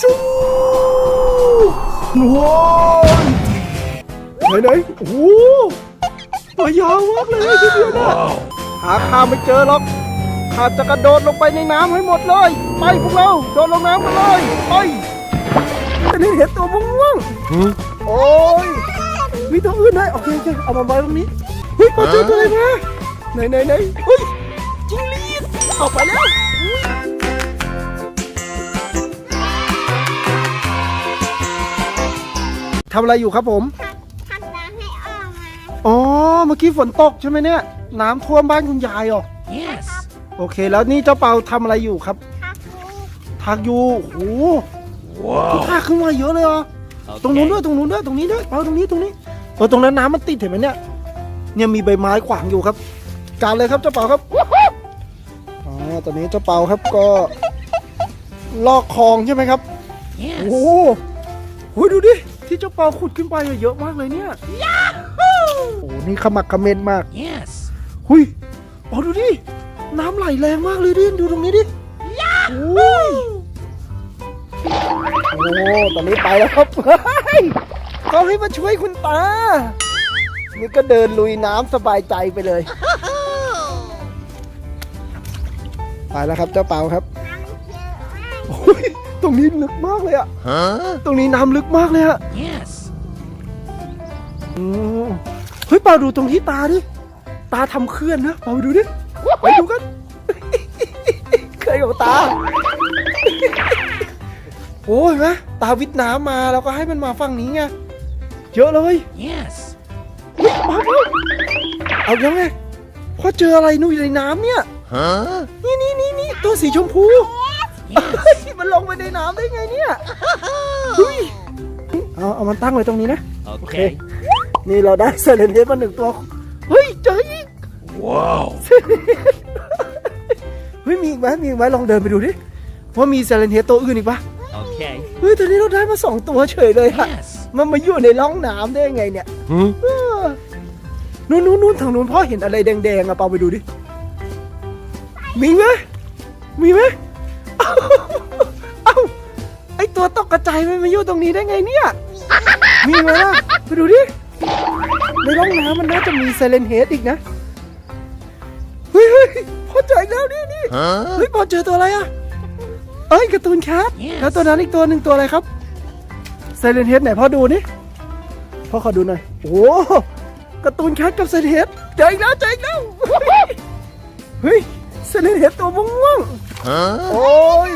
สู้ว้าวไหนไหนๆโอ้โหตัวยาวมากเลยทีเดียวนะหาข้าไม่เจอหรอกข้าจะกระโดดลงไปในน้ำให้หมดเลย ไปพวกเรา โดดลงน้ำกันเลยไปอันนี้เห็นตัวม่วงๆโอ้ยมีตัวอื่นด้วยโอเคโอเคเอามาไว้ตรงนี้เฮ้ยพอเจอตัวอะไรมาไหนไหนไหนเฮ้ยจิงลีดออกไปแล้ว ทำอะไรอยู่ครับผมทำน้ำให้ออกมาอ๋อ เมื่อกี้ฝนตกใช่ไหมเนี่ย น้ำท่วมบ้านคุณยายเหรอ Yes. โอเค แล้วนี่เจ้าเปาทำอะไรอยู่ครับ ทักกูทากอยู่โอ้โหทากขึ้นมาเยอะเลยเหรอ ตรงนู้นด้วย ตรงนู้นด้วย ตรงนี้ด้วยเปาตรงนี้ ตรงนี้ เออ ตรงนั้นน้ำมันติดเห็นไหมเนี่ย เนี่ยมีใบไม้ขวางอยู่ครับ การเลยครับเจ้าเปาครับ อ๋อ ตอนนี้เจ้าเปาครับก็ ลอกคลองใช่ไหมครับโอ้ Yes. โหโหดูดิ ที่เจ้าเปาขุดขึ้นไปอะเยอะมากเลยเนี่ยโอ้โหนี่ขมักเขม้นมาก Yes. หุยเปาดูดิ น้ำไหลแรงมากเลยดิดูตรงนี้ดิโอ้ยโอ้ตอนนี้ไปแล้วครับเฮ้ยเขาให้มาช่วยคุณตา นี่ก็เดินลุยน้ำสบายใจไปเลย ไปแล้วครับเจ้าเปาครับ ตรงนี้ลึกมากเลยอะ Huh? ตรงนี้น้ำลึกมากเลยอะ Yes. อืมเฮ้ยเปาดูตรงที่ตาดิ ตาทำเคลื่อนนะเปาไปดูดิ ไปดูกัน เคยของตา โอ้ยเห็นไหมตาวิทย์น้ำมาแล้วก็ให้มันมาฝั่งนี้ไง เยอะเลย Yes. เฮ้ยมาเอาเอายังไงพอเจออะไรนู่นอยู่ในน้ำเนี่ย Huh? นี่นี่นี่นี่ตัวสีชมพู เฮ้ยมันลงไปในน้ำได้ไงเนี่ยเฮ้ยเอาเอามันตั้งไว้ตรงนี้นะ Okay. นี่เราได้เซเลนเทสมาหนึ่งตัว เฮ้ยเจออีก Wow. เฮ้ยมีอีกไหมมีอีกไหมลองเดินไปดูดิว่ามีเซเลนเทสตัวอื่นอีกปะ Okay. เฮ้ยตอนนี้เราได้มาสองตัวเฉยเลยอะ Yes. มันมาอยู่ในร่องน้ำได้ยังไงเนี่ย Hmm? เออนู่นนู่นนู่นทางนู้นพ่อเห็นอะไรแดงๆอะเปาไปดูดิ มีไหมมีไหม เอ้าเอ้าไอตัวตกกระจายมันมาอยู่ตรงนี้ได้ไงเนี่ย มีไหมล่ะไปดูดิ ในร่องน้ำมันน่าจะมีไซเลนเฮดอีกนะ เฮ้ยเฮ้ยพอเจออีกแล้วนี่นี่ Huh? เฮ้ยพอเจอตัวอะไรอะ เอ้ยการ์ตูนแคท Yes แล้วตัวนั้นอีกตัวหนึ่งตัวอะไรครับไซเลนเฮดไหนพ่อดูนี่พ่อขอดูหน่อย โอ้การ์ตูนแคทกับไซเลนเฮดเจออีกแล้วเจออีกแล้ว เฮ้ย ไซเลนเฮดตัวม่วงๆ Huh? โอ้ย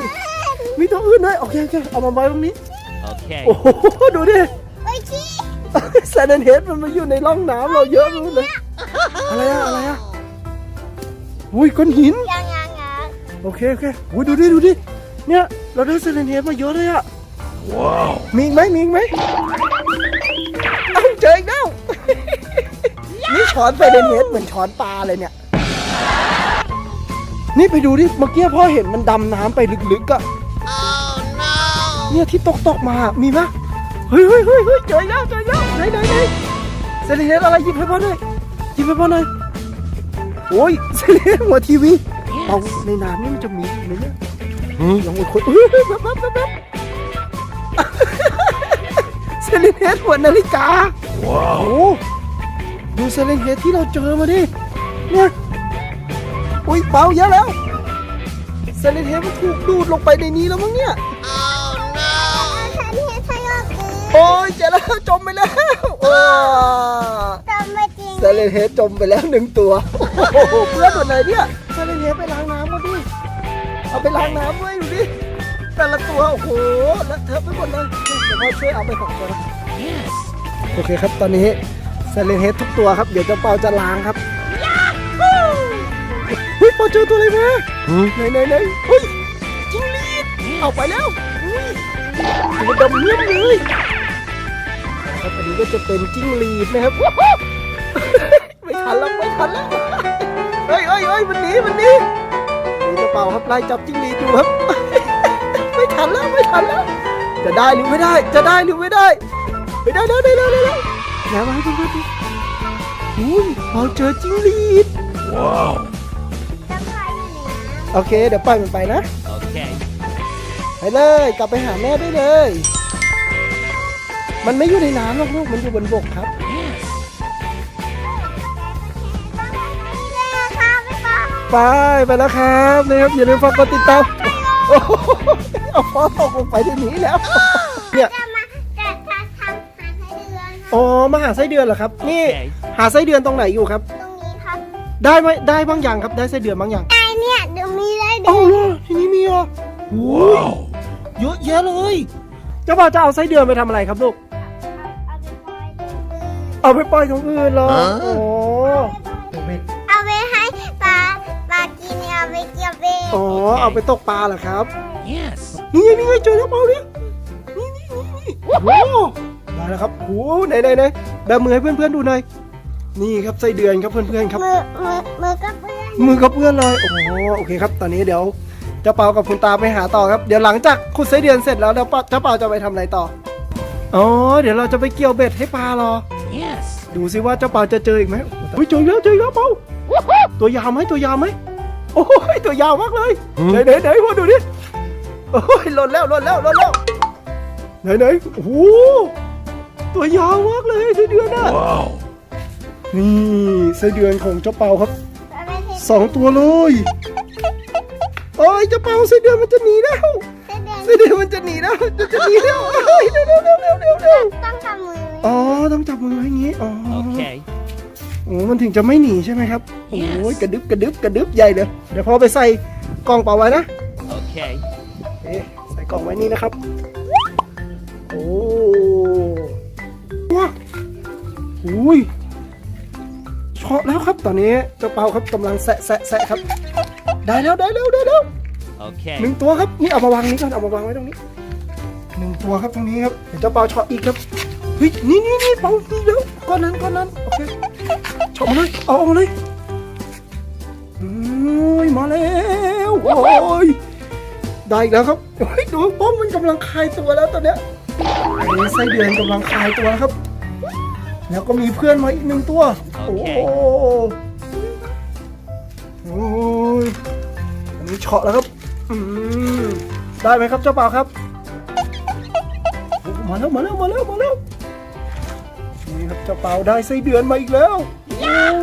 มีตัวอื่นด้วยโอเคโอเคเอามาไว้ตรงนี้ Okay. โอ้โหดูดิไปชี้แซนเฮดมันมาอยู่ในร่องน้ำเราเยอะเลยอะไรอะอะไรอะอุ้ยก้อนหินยังยังยังโอเคโอเคอุ้ยดูดิดูดิเนี่ยเราได้แซนเฮดมาเยอะเลยอะ Wow. มีอีกไหมมีอีกไหมเอ้าเจออีกแล้วนี่ช้อนแซนเฮดเหมือนช้อนปลาเลยเนี่ย นี่ไปดูดิเมื่อกี้พ่อเห็นมันดำน้ำไปลึกๆอะ Oh no. เนี่ยที่ตกตกๆมา มีไหมเฮ้ยเฮ้ยเฮ้ยเฮ้ยเจอแล้วเจอแล้วไหนไหนไหนเซเลเฮดอะไรหยิบให้พ่อหน่อยหยิบให้พ่อหน่อยโอ้ยเซเลเฮดหัวทีวีเอาในน้ำนี่มันจะมีอีกไหมเนี่ย Hmm? ลองอุดคนเฮ้ยเฮ้ยแป๊บแป๊บแป๊บแป๊บเซเลเฮดหัวนาฬิกาโอ้ Wow. ดูเซเลเฮดที่เราเจอมาดิ เนี่ย อุ้ยเบาเยอะแล้วเซเลเฮดมันถูกดูดลงไปในนี้แล้วมั้งเนี่ย ฉันเห็นสยบดีโอ้ยเจอแล้วจมไปแล้วว้าจำไม่จริงเซเลนเฮดจมไปแล้วหนึ่งตัวโอ้โหเพื่อนหมดเลยเนี่ยเซเลนเฮดไปล้างน้ำมาดิเอาไปล้างน้ำด้วยดูดิแต่ละตัวโอ้โหแล้วเธอะไปหมดเลยเดี๋ยวพ่อช่วยเอาไปสองตัวนะ Yes. โอเคครับตอนนี้เซเลนเฮดทุกตัวครับ เดี๋ยวเจ้าเปาจะล้างครับ เฮ้ยเปาเจอตัวอะไรมา Hmm? ไหนไหนไหนเฮ้ยจิ้งหรีดเอาไปแล้วอุ้ยตัวดำเยี่ยมเลยครับอันนี้ก็จะเป็นจิ้งหรีดนะครับไม่ทันแล้วไม่ทันแล้วเฮ้ยเฮ้ยเฮ้ยมันหนีมันหนีนี่กระเป๋าครับไล่จับจิ้งหรีดอยู่ครับ ไม่ทันแล้วไม่ทันแล้ว จะได้หรือไม่ได้ จะได้หรือไม่ได้ไม่ได้แล้วได้แล้วได้แล้วแล้วมาให้ดูดูอุ้ยเราเจอจิ้งหรีด Wow. จำไว้อยู่ในน้ โอเค เดี๋ยวปล่อยมันไปนะ Okay. ไปไปเลย กลับไปหาแม่ได้เลย มันไม่อยู่ในน้ำหรอกลูก มันอยู่บนบกครับ Yes. นี่เลยค่ะไม่ต้องไป ไปแล้วครับนะครับ อย่าลืมฝากกดติดตามโอ้โหเอาฟอตกลงไปในนี้แล้ว เนี่ย จะมาจะจะทำหาไส้เดือนอ๋อ มาหาไส้เดือนเหรอครับ นี่ Okay. หาไส้เดือนตรงไหนอยู่ครับ ตรงนี้ครับ ได้ไหมได้บ้างยังครับ ได้ไส้เดือนบ้างยังไอ เนี่ยเดี๋ยวมีไส้เดือ๋ออนเหรอทีนี้มีเหรอโอ้ย Wow. เยอะแยะเลยเจ้าบ่าวจะเอาไส้เดือนไปทำอะไรครับลูก เอาไปปล่อยตรงอื่นเอาไปปล่อยตรงอื่นเหรอฮะ โอ้เอาไปให้ปลาปลากินเอาไปเกี่ยวเบ็ดอ๋อเอาไปตกปลาเหรอครับ Yes. นี่ไงนี่ไงเจอแล้วเปล่าเนี่ยนี่นี่นี่นี่โอ้โหได้แล้วครับโอ้โหไหนไหนไหนแบบมือให้เพื่อนๆดูหน่อย นี่ครับไส้เดือนครับเพื่อนๆครับ มือมือมือกับเพื่อน มือกับเพื่อนเลย โอ้โหโอเคครับ ตอนนี้เดี๋ยวเจ้าเปากับคุณตาไปหาต่อครับ เดี๋ยวหลังจากขุดไส้เดือนเสร็จแล้วเดี๋ยวเจ้าเปาจะไปทำอะไรต่อ อ๋อ เดี๋ยวเราจะไปเกี่ยวเบ็ดให้ปลารอ Yes. ดูสิว่าเจ้าเปาจะเจออีกไหมเฮ้ยเจอแล้วเจอแล้วเปาตัวยาวไหมตัวยาวไหมโอ้ยตัวยาวมากเลยหืมไหนไหนไหนมาดูดิโอ้ยหล่นแล้วหล่นแล้วหล่นแล้วไหนไหนโอ้โหตัวยาวมากเลยไส้เดือนอะ Wow. นี่ไส้เดือนของเจ้าเปาครับเอาไปเห็น สองตัวเลยโอ้ยเจ้าเปาไส้เดือนมันจะหนีแล้วไส้เดือนไส้เดือนมันจะหนีแล้วจะจะหนีแล้วเฮ้ยเร็วเร็วเร็วเร็วเร็วเร็วต้องทำมืออ๋อต้องจับมือไว้อย่างงี้อ๋อ Okay. โอ้มันถึงจะไม่หนีใช่ไหมครับโอ้ยกระดึบกระดึบกระดึบใหญ่เลยเดี๋ยวพอไปใส่กล่องเปล่าไว้นะ Okay. เอ๊ะใส่กล่องไว้นี่นะครับโอ้ว้าอุ้ย เชาะแล้วครับตอนนี้เจ้าเปาครับกำลังแสะแสะแสะครับ ได้แล้วได้แล้วได้แล้ว Okay. หนึ่งตัวครับนี่เอามาวางนี้ก่อนเอามาวางไว้ตรงนี้หนึ่งตัวครับตรงนี้ครับเดี๋ยวเจ้าเปาเชาะอีกครับเฮ้ยนี่นี่นี่เปานี่แล้วก้อนนั้นก้อนนั้นโอเคเฉาะมาเลยเอาออกมาเลยเฮ้ยมาแล้วโอ้ยได้อีกแล้วครับเฮ้ยดูป้อมมันกำลังคลายตัวแล้วตอนเนี้ยไอ้ไส้เดือนกำลังคลายตัวแล้วครับ แล้วก็มีเพื่อนมาอีกหนึ่งตัว โอ้โหโอ้ยอันนี้เฉาะแล้วครับอืมได้ไหมครับเจ้าเปล่าครับโอ้มาแล้วมาแล้วมาแล้วมาแล้วนี่ครับเจ้าเปล่าได้ไส้เดือนมาอีกแล้วโอ้ย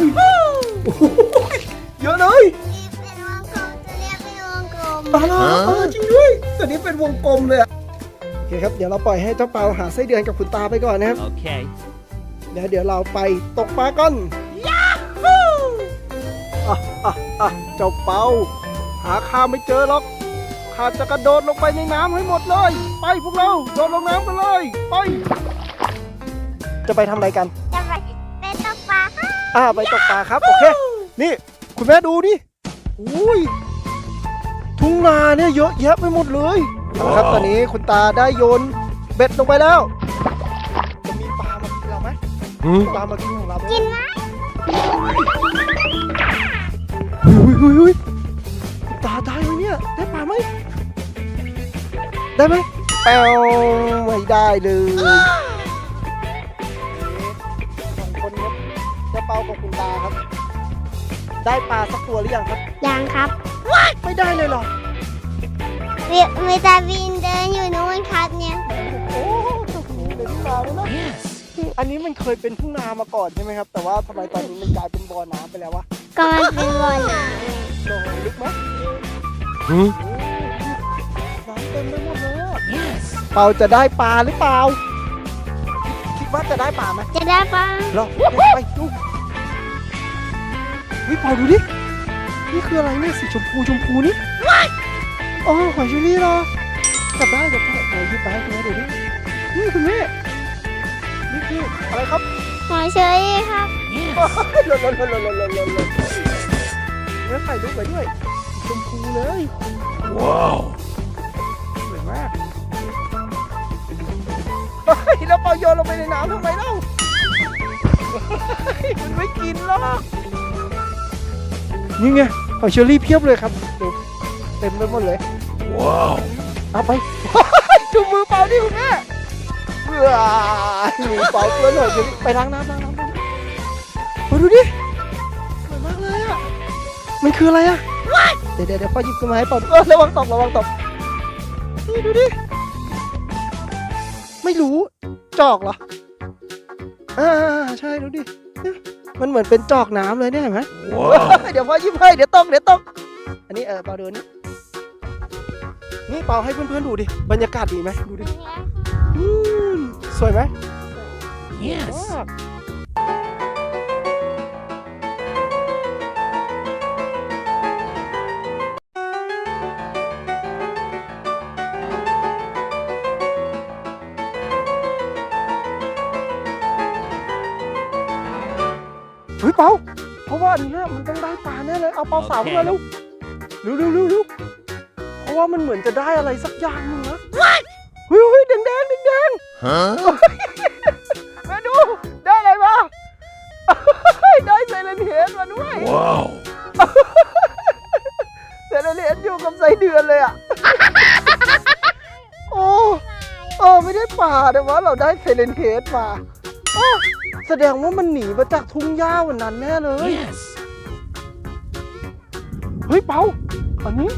โอ้โหเยอะเลยนี่เป็นวงกลมจะเรียกเป็นวงกลมอะไรเออจริงด้วยตัวนี้เป็นวงกลมเลยอะโอเคครับเดี๋ยวเราปล่อยให้เจ้าเปล่าหาไส้เดือนกับคุณตาไปก่อนนะครับ Okay. เดี๋ยวเดี๋ยวเราไปตกปลากันอะอะอะเจ้าเปาหาข้าไม่เจอหรอกข้าจะกระโดดลงไปในน้ำให้หมดเลย ไปพวกเราโดดลงน้ำกันเลย ไป จะไปทำอะไรกัน จะไปเป็นตกปลาค่ะอ่าไปตกปลาครับ โอเค นี่ คุณแม่ดูนี่อุ้ยทุ่งนาเนี่ยเยอะแยะไปหมดเลยเอาละครับตอนนี้คุณตาได้โยนเบ็ดลงไปแล้ว ไหม Hmm? ปลามากินของเราไหมกินไหมหุยหุยหุยคุณตาได้ไหมเนี่ย ได้ปลาไหม ได้ไหมแปวไม่ได้เลยสองคนครับเจะเปากับคุณตาครับ ได้ปลาสักตัวหรือยังครับ ยังครับ ไม่ได้เลยเหรอเวียมีตาวินเดินอยู่นู้นครับเนี่ย โอ้โหเดี๋ยวนี้มาแล้วนะ Yes. อันนี้มันเคยเป็นทุ่งนามาก่อนใช่ไหมครับ แต่ว่าทำไมตอนนี้มันกลายเป็นบ่อน้ำไปแล้ววะก็มันเป็นบ่อน้ลงลึกไหม Hmm? น้ำเต็มไปหมดเลยอะ Yes. เปาจะได้ปลาหรือเปล่า คิดว่าจะได้ปลาไหมำจะได้ปะเหรอไปดูเฮ้ยเปาดูดิ นี่คืออะไรเนี่ยสีชมพูชมพูนี่อ๋อหอยเชอรี่เหรอจับได้จับได้ไหนหยิบไปให้คุณแม่ดูดินี่คุณแม่ ชื่อะไรครับหอยเชอรี่ครับหล่นหล่นหล่นหล่นหล่นหล่นหลนเนื้อไข่ลูกไปด้วยชมพูเลย ว้าวสวยมากแล้วปอโยนลงไปในน้ำทำไมเล่ามันไม่กินหรอกนี่ไงหอยเชอรี่เพียบเลยครับดูเต็มไปหมดเลย ว้าว เอาไปจุ่มมือเปล่าดิคุณแม่ เบื่อมือเปล่าเพื่อนหน่อยเดี๋ยวไปล้างน้ำล้างน้ำล้างน้ำมาดูดิสวยมากเลยอะ มันคืออะไรอะ เดี๋ยวเดี๋ยวเดี๋ยวพ่อหยิบขึ้นมาให้เปล่าเออระวังตกระวังตกนี่ดูดิ ไม่รู้ จอกเหรอ อ่าใช่ดูดิเนี่ยมันเหมือนเป็นจอกน้ำเลยเนี่ยเห็นไหม Wow. เดี๋ยวพ่อยิ้มให้เดี๋ยวตกเดี๋ยวตกอันนี้เออเปาดูนี่นี่เปาให้เพื่อนๆดูดิ บรรยากาศดีไหมดูดิอืม สวยไหม Yes. มากเฮ้ยเปาเพราะว่าอันเนี้ยมันต้องได้ปลาแน่เลย เอาเปาสาวขึ้นมาเร็วเร็วเร็วเร็วเร็วเพราะว่ามันเหมือนจะได้อะไรสักอย่างหนึงนะ งแดง Huh? มาดู ได้อะไรมาได้ไซเลนเฮดมาด้วย Wow. ไซเลนเฮดอยู่กับไซเดือนเลยอะ โอ้เออไม่ได้ป่าแต่ว่าเราได้ไซเลนเฮดมาโอ้แสดงว่ามันหนีมาจากทุ่งหญ้าวันนั้นแน่เลย Yes. เฮ้ยเปาอันนี้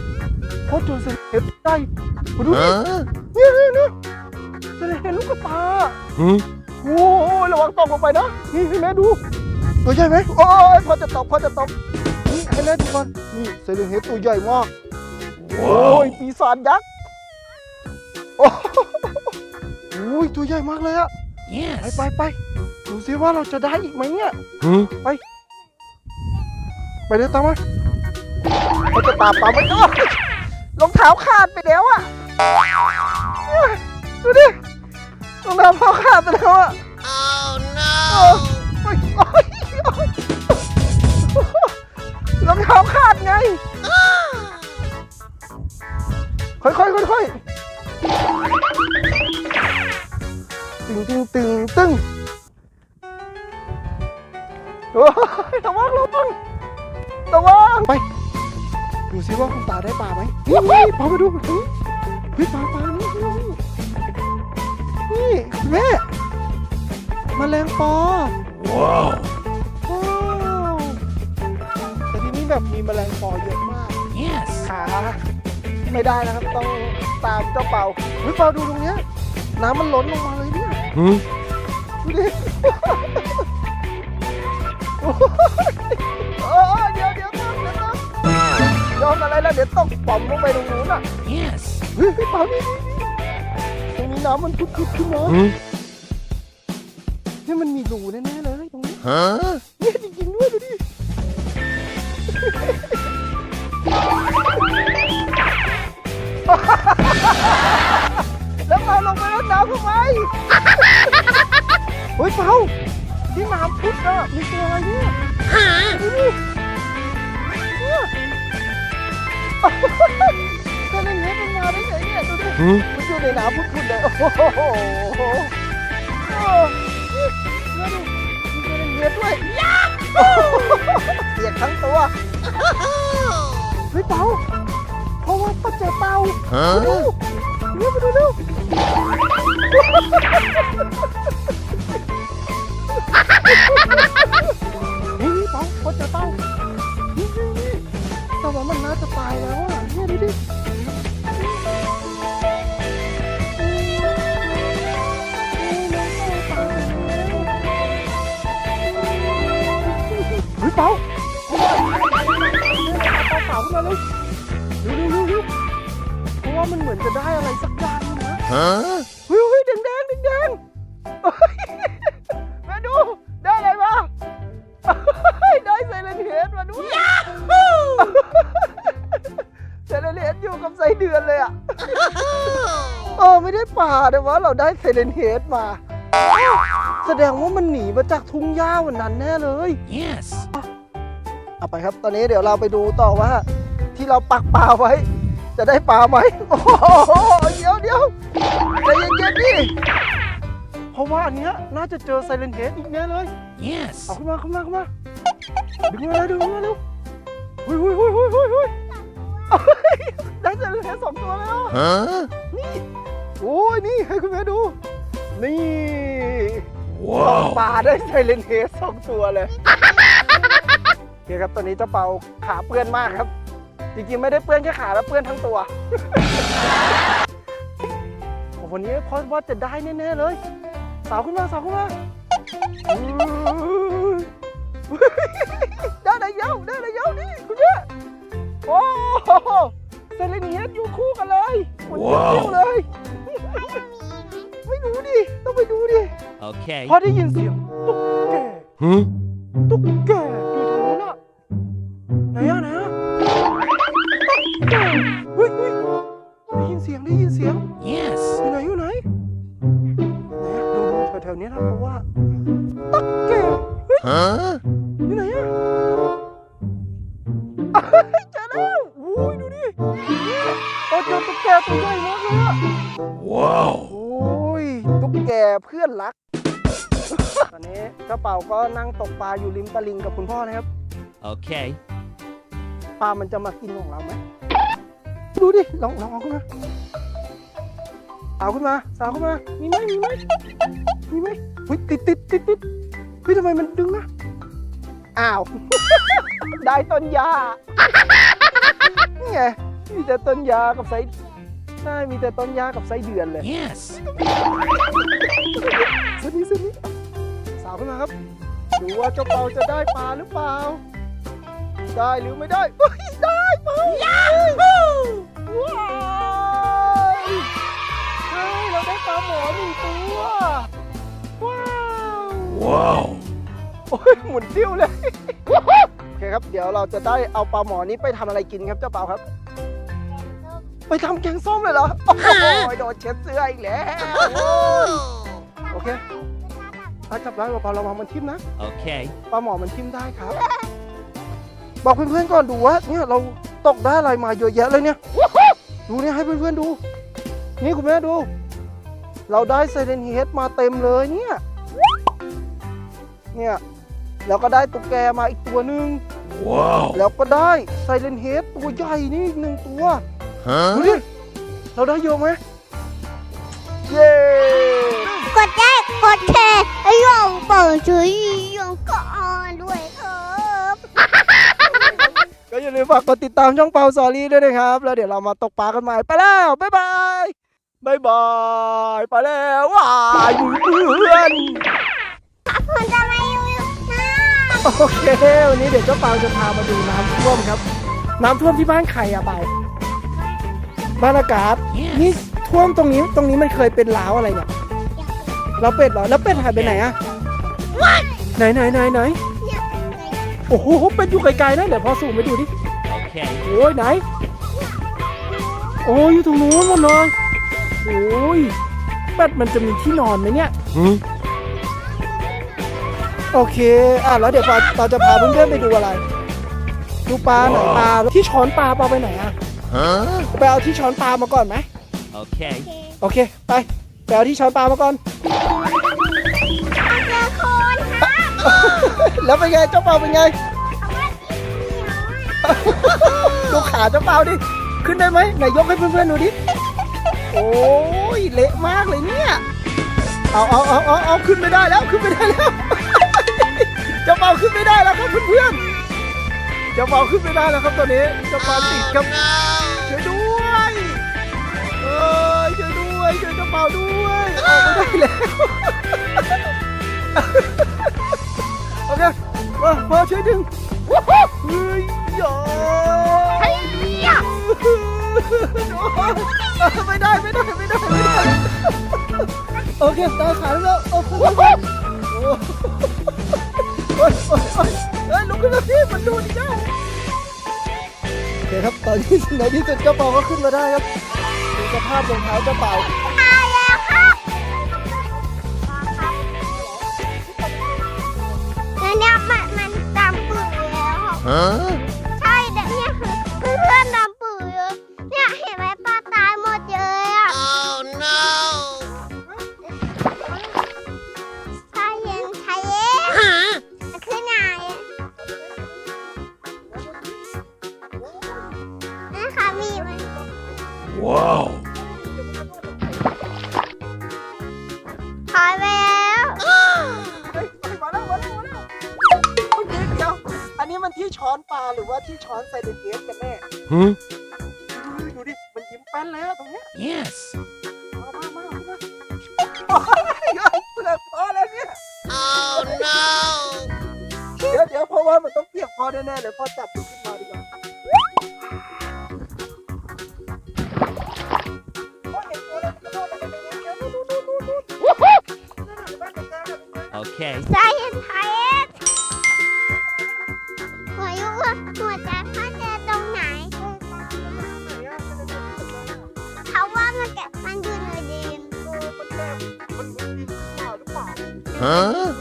พอเจอไซเลนเฮดได้มาดูดิ Huh? เนี่ยเนี่ยเนี่ยไซ เลนเฮดลูกกระตา Huh? โอ้ยระวังตกลงไปนะ นี่ให้แม่ดู ตัวใหญ่ไหมโอ้ยพอจะตกพอจะตกนี่ให้แม่ดูก่อนนี่ไซเลนเฮดตัวใหญ่มาก โอ้ย Wow. ปีศาจยักษ์ โอ้โหโอ้ยตัวใหญ่มากเลยอะไป Yes. ไปไปดูซิว่าเราจะได้อีกไหมเนี่ย Huh? ไปเดี๋ยวตามมาเขาจะตามตามไปก็รองเท้าขาดไปแล้วอะเนี่ยดูดิ รองเท้าพ่อขาดไปแล้วอะ Oh โอ้ยโอ้ยโอ้ยโอ้ยรองเท้าขาดไง ค่อยๆค่อยๆตึงตึงตึงตึงโอ้ยระวังระวังระวังไป ดูซิว่าคุณตาได้ปลาไหมนี่นี่ปลามาดูนี่เฮ้ยปลาปลา นี่นี่นี่คุณแม่แมลงปอ Wow. ว้าวแต่ที่นี่แบบมีแมลงปอเยอะมาก Yes. ขาไม่ได้นะครับ ต้องตามเจ้าเป่าเฮ้ยเป่าดูตรงเนี้ย น้ำมันล้นลงมาเลยเนี่ย Huh? ดูดิโอ้ยโอ้ยเดี๋ยวเดี๋ยวต้องเดี๋ยวต้องยอมอะไรแล้วเดี๋ยวตกป่อมลงไปตรงนู้นอะ Yes. เฮ้ยเป่านี่ตรงนี้ น้ำมันพุดๆขึ้นมา Huh? เนี่ยมันมีรูแน่ๆเลยตรงนี้ Huh? เนี่ยจริงๆด้วยดูดิแล้วเปาลงไปแล้วน้ำทำไมเฮ้ยเปาที่น้ำพุดอะมีตัวอะไรเนี่ยดูดิเนี่ย ก็เล่นเล็กมันมาได้ไงเนี่ยดูดิ Huh? มันอยู่ในน้ำพุดๆเลยโอ้โหโอ้โหโอ้นี่ดูดิมีตัวเล็กๆด้วยยาเปียกทั้งตัวเฮ้ยเต่าเพราะว่าปัจเจอเปา Huh? ดูเร็วมาดูเร็ว ว่ามันเหมือนจะได้อะไรสักอย่างหนึงนะ Huh? เฮ้ยเฮ้ยแดงแดงแดงแดงเฮ้ยมาดูได้อะไรมาเฮ้ยได้ไซเลนเฮดมาด้วยไซเลนเฮดอยู่กับไซเดือนเลยอะเออไม่ได้ป่าแต่ว่าเราได้ไซเลนเฮดมาอ้าวแสดงว่ามันหนีมาจากทุ่งหญ้าวันนั้นแน่เลย Yes. เอาไปครับ ตอนนี้เดี๋ยวเราไปดูต่อว่า ที่เราปักปลาไว้ จะได้ปลาไหมโอ้โหเดี๋ยวเดี๋ยวใจเย็นๆดิเพราะว่าอันเนี้ยน่าจะเจอไซเลนเฮดอีกแน่เลย Yes. เอาขึ้นมาขึ้นมาขึ้นมาดึงมาเลยดึงมาเร็วหุยหุยหุยหุยหุยหุยเอาเฮ้ยได้ไซเลนเฮดสองตัวแล้ว Huh? โอ้ยนี่ให้คุณแม่ดู นี่ Wow. ปลาได้ไซเลนเฮดสองตัวเลยโอเคครับตอนนี้เจ้าเปาขาเปื้อนมากครับ จริงๆไม่ได้เปื้อนแค่ขาแล้วเปื้อนทั้งตัววันนี้พอว่าจะได้แน่ๆเลย สาวขึ้นมาสาวขึ้นมาอืมได้ระยะได้ระยะนี่คุณแม่โอ้โหเซเลเนียสอยู่คู่กันเลยเหมือนจะว้าวเที่ยวเลย ไม่รู้ดิ ต้องไปดูดิ Okay. พอได้ยินเสียงตุ๊กแก Huh? ตุ๊กแก ได้ยินเสียงได้ยินเสียง Yes. อยู่ไหนอยู่ไหนไหนอะดูดูแถวๆนี้นะเพราะว่าตุ๊กแก Huh? อยู่ไหนอะอะเฮ้ยเจอแล้วอุ้ยดูดิเราเจอตุ๊กแกตัวใหญ่มากเลยอะ Wow. โอ้ยตุ๊กแกเพื่อนรัก ตอนนี้เจ้าเป่าก็นั่งตกปลาอยู่ริมตลิ่งกับคุณพ่อนะครับ Okay. ปลามันจะมากินของเราไหม ดูดิ ลองลองเอาขึ้นมาเอาขึ้นมาสาวขึ้นมา มีไหมมีไหมมีไหมเฮ้ยติดติดติดติดเฮ้ยทำไมมันดึงนะ อ้าว ได้ต้นยานี่ไงมีแต่ต้นยากับไส้ใช่มีแต่ต้นยากับไส้เดือนเลย Yes. สนี้สนี้สาวขึ้นมาครับ ดูว่าเจ้าเปาจะได้ปลาหรือเปล่า ได้หรือไม่ได้เฮ้ยได้เปล่า ยาฮูว้าวใช่เราได้ปลาหมอหนึ่งตัว ว้าว Wow. โอ้ยหมุนติ้วเลย โอเคครับ เดี๋ยวเราจะได้เอาปลาหมอนี้ไปทำอะไรกินครับเจ้าเปาครับ ไปทำแกงส้มเลยเหรอ โอ้โหโดนเช็ดเสื้ออีกแล้ว โอเค ถ้าจับได้เปล่าๆระวังมันทิ่มนะ Okay. ปลาหมอมันทิ่มได้ครับ บอกเพื่อนๆก่อนดูว่าเนี่ยเราตกได้อะไรมาเยอะแยะเลยเนี่ย ดูเนี่ยให้เพื่อนๆดู นี่คุณแม่ดู เราได้ไซเรนเฮดมาเต็มเลยเนี่ย เนี่ยแล้วก็ได้ตุ๊กแกมาอีกตัวหนึ่ง Wow. แล้วก็ได้ไซเรนเฮดตัวใหญ่นี่อีกหนึ่งตัวดู Huh? ดิเราได้เยอะไหมเย้ กดได้กดแชร์ไอ้ยองเปิดช่วยยองก็ อย่าลืมฝากกดติดตามช่องเปาซอรี่ด้วยนะครับ แล้วเดี๋ยวเรามาตกปลากันใหม่ไปแล้วบ๊ายบายบ๊ายบายไปแล้วว้ายเพื่อนมันจะไม่อยู่นะโอเควันนี้เดี๋ยวเจ้าเปาจะพามาดูน้ำท่วมครับ น้ำท่วมที่บ้านใครอะเปาบ้านอากาศนี่ท่วมตรงนี้ตรงนี้มันเคยเป็นล้าวอะไรเนี่ยเราเป็ดเหรอแล้วเป็ดหายไปไหนอะไหนไหนไหนไหนเนี่ยโอ้โหเป็ดอยู่ไกลๆนะเดี๋ยวพอสูงไปดูดิ Okay. โอ้ยไหน โอ้ยอยู่ตรงนู้นหมดเลยโอ้ยเป็ดมันจะมีที่นอนไหมเนี่ย Huh? โอเค อะแล้วเดี๋ยวเราเราจะพาเพื่อนๆไปดูอะไร ดูปลาไหนปลาที่ช้อนปลาปลาไปไหนอะ Huh? ไปเอาที่ช้อนปลามาก่อนไหม Okay. โอเค ไป ไปเอาที่ช้อนปลามาก่อน แล้วเป็นไงเจ้าเปาเป็นไงยวอะดูขาเจ้าเปาดิ ขึ้นได้ไหมไหนยกให้เพื่อนๆดูดิ โอ้ยเละมากเลยเนี่ย เอาเอาเอาเอาเอาขึ้นไม่ได้แล้วขึ้นไม่ได้แล้ว เจ้าเปาขึ้นไม่ได้แล้วครับเพื่อนๆ เจ้าเปาขึ้นไม่ได้แล้วครับตอนนี้เจ้าเปาติดครับช่วยด้วยเอ้ยช่วยด้วยช่วยเจ้าเปาด้วยออกไม่ได้แล้ว เคมามาช่วยดึงเฮ้ยยอไม่ได้ไม่ได้ไม่ได้ไม่ได้โอเคตาขาแล้วโอเคโอ้ยโอ้ยโอ้ยเฮ้ยลุกขึ้นมาพี่มันดูดิเจ้าโอเคครับตอนนี้ในที่สุดเจ้าเป่าก็ขึ้นมาได้ครับดูสภาพรองเท้าเจ้าเป่า แล้ ที่ช้อนปลาหรือว่าที่ช้อนไซเดนเกสกันแน่ Huh? ดูดิดูดิ มันยิ้มแป้นแล้วตรงเนี้ย Yes. มามามามาเปลือกพอแล้วเนี่ย Oh no! เดี๋ยวเดี๋ยวเพราะว่ามันต้องเปียกพอแน่ๆเดี๋ยวพ่อจับดูขึ้นมาดีกว่าพ่อเห็นตัวอะไรมันกระโดดอะไรไปเนี่ ah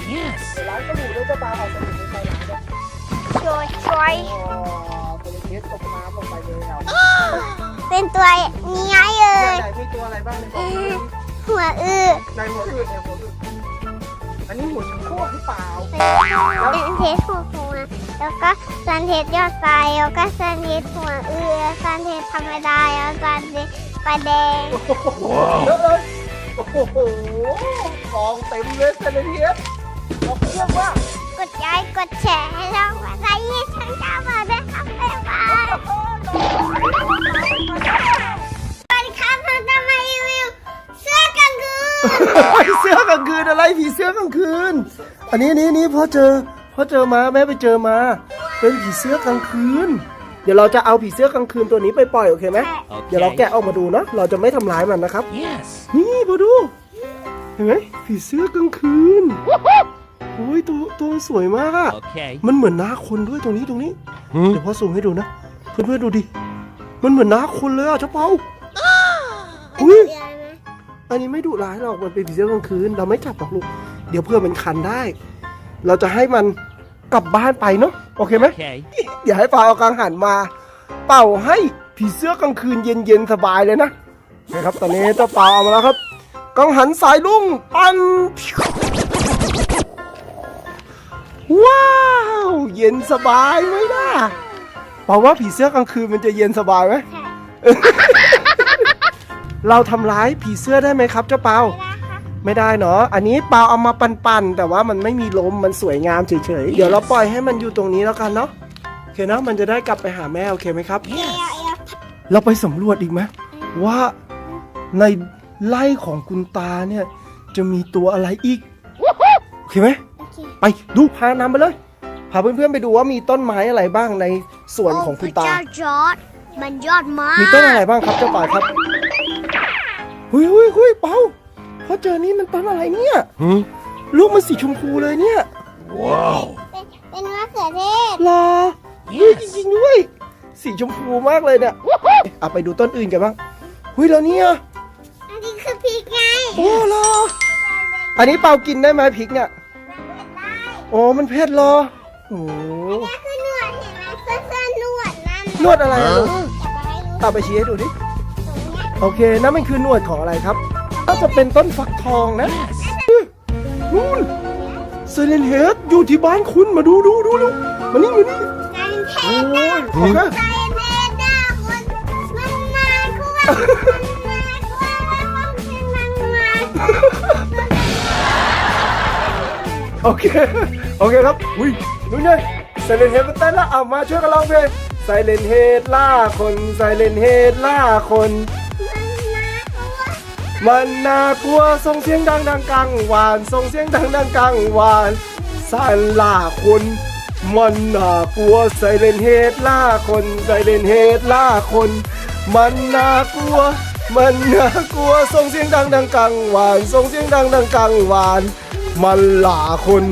ก่อนนะครับ Yes. เดี๋ยวล้างสบู่ด้วยเจ้าปลาเอาสบู่ไปล้างด้วยำโชยชอยโอ้เซเลนเทสตกน้ำลงไปเลยเอาเป็นตัวนี้ไงเอ่ไหนยมีตัวอะไรบ้างในเอหัวอหัวอือในหัวอื่นเนี่ยหัวอื่นอันนี้หัวชักโครกหรือเปล่าเป็นเทสหัวหัวแล้วก็สันเทสยอดไฟแล้วก็สันเทสหัวอือสันเทสธรรมดาแล้วสันเทสปลาแดงเยอะเลยโอ้โหกองเต็มเลยเซเลนเทียส บอกเครื่องว่ากดไลค์กดแชร์ให้เราว่าไลค์ให้ช่างเจ้ามาด้วยครับบ๊ายบายสวัสดีครับเราจะมารีวิวเสื้อกลางคืนเสื้อกลางคืนอะไรผีเสื้อกลางคืน อันนี้นี่นี่พ่อเจอพ่อเจอมาแม่ไปเจอมา เป็นผีเสื้อกลางคืน เดี๋ยวเราจะเอาผีเสื้อกลางคืนตัวนี้ไปปล่อยโอเคไหมเดี๋ยวเราแกะออกมาดูนะเราจะไม่ทำร้ายมันนะครับ Yes. นี่มาดูเห็นไหมผีเสื้อกลางคืน อ้ยตัวตัวสวยมากอะ Okay. มันเหมือนหน้าคนด้วยตรงนี้ตรงนี้ Huh? เดี๋ยวพ่อซูมให้ดูนะ เพื่อนๆดูดิ มันเหมือนหน้าคนเลยอะเจ้าเปาอุ้ย อันนี้ไม่ดุร้ายหรอก มันเป็นผีเสื้อกลางคืน เราไม่จับหรอกลูก เดี๋ยวเพื่อนมันคันได้ เราจะให้มันกลับบ้านไปเนาะ โอเคไหม Okay. เดี๋ยวให้ปาเอากังหันมา เป่าให้ผีเสื้อกลางคืนเย็นๆสบายเลยนะนะครับตอนนี้เจ้าเป่าเอามาแล้วครับ กังหันสายลุงปัน ว้าว เย็นสบายไหมนะเป่าว่าผีเสื้อกลางคืนมันจะเย็นสบายไหมเราทำร้ายผีเสื้อได้ไหมครับ เจ้าเปาไม่ได้เนาะ อันนี้เปาเอามาปั่นๆ แต่ว่ามันไม่มีลม มันสวยงามเฉยๆ เดี๋ยวเราปล่อยให้มันอยู่ตรงนี้แล้วกันเนาะ โอเคเนาะ มันจะได้กลับไปหาแม่โอเคไหมครับ เราไปสำรวจอีกไหมว่าในไร่ของคุณตาเนี่ย จะมีตัวอะไรอีก โอเคไหม ไปดูพานำไปเลยพาเพื่อนๆไปดูว่ามีต้นไม้อะไรบ้างในสวนของคุณตาเจ้าจอร์ดมันยอดมากมีต้นอะไรบ้างครับเจ้าป่าครับหุยหุยหุยเปาพอเจอนี่มันต้นอะไรเนี่ย Huh? ลูกมันสีชมพูเลยเนี่ย Wow. เป็นเป็นมะเขือเทศลาเฮ้ยจริงๆด้วย สีชมพูมากเลยเนี่ยเอาไปดูต้นอื่นกันบ้างหุยแล้วเนี่ยอันนี้คือพริกไง โอ้ลาอันนี้เปากินได้ไหมพริกเนี่ยได้ โอ้มันเผ็ดเหรอโอ้โหนี่คือหนวดเห็นไหมเสื้อเสื้อหนวดนั่นนวดอะไรอะลูกจะไปให้รู้เอาไปชี้ให้ดูดิตรงเนี้ยโอเคนั่นมันคือหนวดของอะไรครับน่าจะเป็นต้นฟักทองนะนู่นเซเลนเฮดอยู่ที่บ้านคุณมาดูดูดูดูมานี่มานี่การเทโอ้ศยโอเคการเทศนะคุณมันมาคู่ว่ามันมาคู่ว่ามันมา โอเค โอเคครับ อุ้ยดูไงไซเลนเฮดมาเต้นละเอามาช่วยกันร้องเพลงไซเลนเฮดล่าคนไซเลนเฮดล่าคน มันน่ากลัวส่งเสียงดังดังกังวานส่งเสียงดังดังกังวานสันล่าคนมันน่ากลัวไซเลนเฮดล่าคนไซเลนเฮดล่าคน มันน่ากลัว มันน่ากลัวส่งเสียงดังดังกังวานส่งเสียงดังดังกังวาน มันหลาคน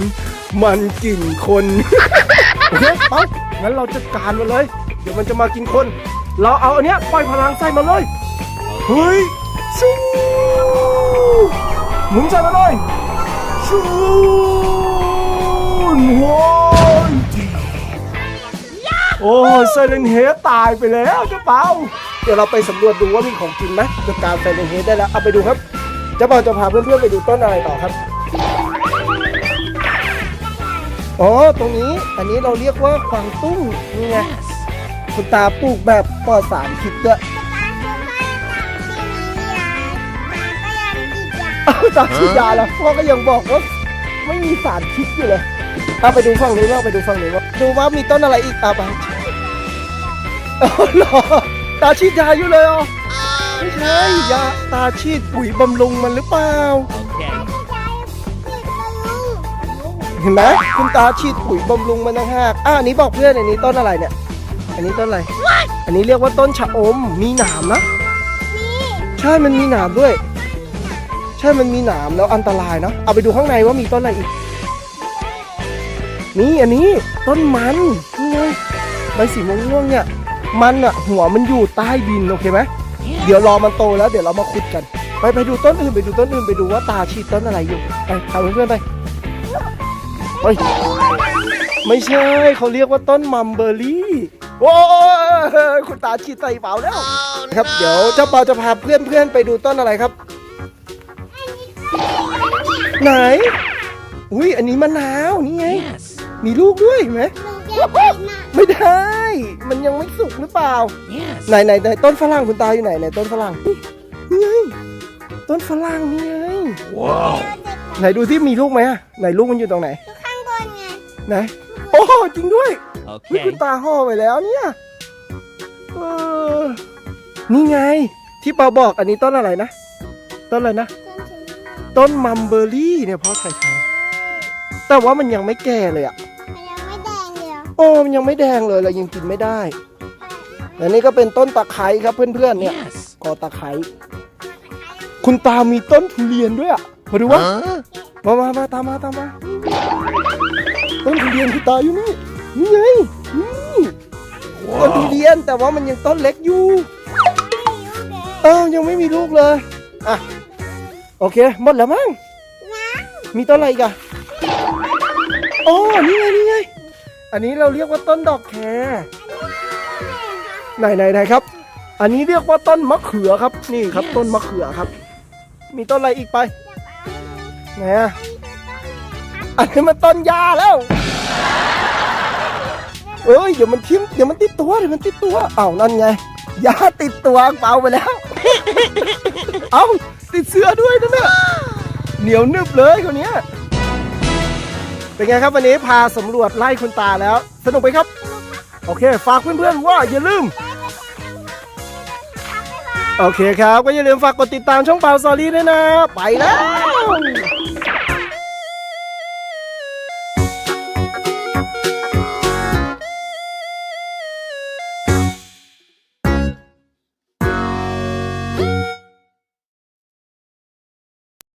มันกินคนโอเคไปงั้นเราจัดการมันเลย เดี๋ยวมันจะมากินคน เราเอาอันเนี้ยปล่อยพลังใส่มันเลย เฮ้ยชูหมุนใส่มันเลยชูนว้ยโอ้ยไซเลนเฮดตายไปแล้วเจ้าเปาเดี๋ยวเราไปสำรวจดูว่ามีของกินไหมจัดการไซเลนเฮดได้แล้ว เอาไปดูครับเจ้าเปาจะพาเพื่อนๆไปดูต้นอะไรต่อครับ อ๋อ ตรงนี้ อันนี้เราเรียกว่าควางตุ้งนี่ไง คุณตาปลูกแบบปลอดสารพิษด้วยเอาตาฉีดยาแล้วพ่อก็ยังบอกว่าไม่มีสารพิษอยู่เลยเอาไปดูฝั่งนี้ว่าไปดูฝั่งนี้ว่าดูว่ามีต้นอะไรอีกตาไปอ๋อเหรอตาฉีดยาอยู่เลยเหรอไม่ใช่ยาตาฉีดปุ๋ยบำรุงมันหรือเปล่า เห็นไหมคุณตาฉีดปุ๋ยบำรุงมันต่างหากอ่าอันนี้บอกเพื่อนอันนี้ต้นอะไรเนี่ย อันนี้ต้นอะไร อันนี้เรียกว่าต้นชะอม มีหนามนะ ใช่มันมีหนามด้วย ใช่มันมีหนามแล้วอันตรายเนาะ เอาไปดูข้างในว่ามีต้นอะไรอีก นี่อันนี้ต้นมันนี่ไงใบสีม่วงๆเนี่ย มันอะหัวมันอยู่ใต้ดินโอเคไหมเดี๋ยวรอมันโตแล้วเดี๋ยวเรามาขุดกัน ไปไปดูต้นอื่นไปดูต้นอื่นไปดูว่าตาฉีดต้นอะไรอยู่ ไปพาเพื่อนๆไป เฮ้ยไม่ใช่เขาเรียกว่าต้นมัมเบอร์รี่โอ้ยคุณตาฉีดใส่เปล่าแล้ว ครับเดี๋ยวเจ้าเปาจะพาเพื่อนๆไปดูต้นอะไรครับ ไหน อุ้ยอันนี้มะนาวนี่ไง Yes. มีลูกด้วยเห็นไหมไม่ได้ มันยังไม่สุกหรือเปล่า Yes. ไหนไหนไหนต้นฝรั่งคุณตาอยู่ไหนไหนต้นฝรั่งนี่ไงต้นฝรั่งนี่ไง Wow. ไหนดูที่มีลูกไหมอะไหนลูกมันอยู่ตรงไหนข้างบน ไงไหน โอ้จริงด้วยเฮ้ย Okay. คุณตาห่อไปแล้วเนี่ยเออนี่ไง ที่ปาบอกอันนี้ต้นอะไรนะ ต้นอะไรนะ ต้นมัมเบอร์รี่เนี่ยพ่อใส่ใส่แต่ว่ามันยังไม่แก่เลยอะมันยังไม่แดงเดียวโอ้มันยังไม่แดงเลยเรายังกินไม่ได้และนี่ก็เป็นต้นตะไคร้ครับเพื่อนๆเนี่ย Yes. กอตะไคร้คุณตามีต้นทุเรียนด้วยอะมาดูวะ Huh? มามามาตามมาตามมา ต้นทุเรียนคุณตาอยู่นี่นี่ไงนี่ต้นทุเรียนแต่ว่ามันยังต้นเล็กอยู่เออยังไม่มีลูกเลยอะโอเคหมดแล้วมั้งมีต้นอะไรอีกอะอ๋อนี่ไงนี่ไงอันนี้เราเรียกว่าต้นดอกแครไหนไหนไหนครับ อันนี้เรียกว่าต้นมะเขือครับ นี่ครับต้นมะเขือครับ มีต้นอะไรอีกไปไหนอะอันนี้มันต้นยาแล้ว เอ้ยเดี๋ยวมันทิ่มเดี๋ยวมันติดตัวเดี๋ยวมันติดตัวเอ้านั่นไงยาติดตัวเปล่าไปแล้ว เอ้าติดเสื้อด้วยนั่นน่ะเหนียวนึบเลยคนนี้เป็นไงครับวันนี้พาสำรวจไล่คุณตาแล้ว สนุกไหมครับ โอเค ฝากเพื่อนๆว่าอย่าลืมโอเคครับ ก็อย่าลืมฝากกดติดตามช่องเปาซอรี่ด้วยนะ ไปแล้ว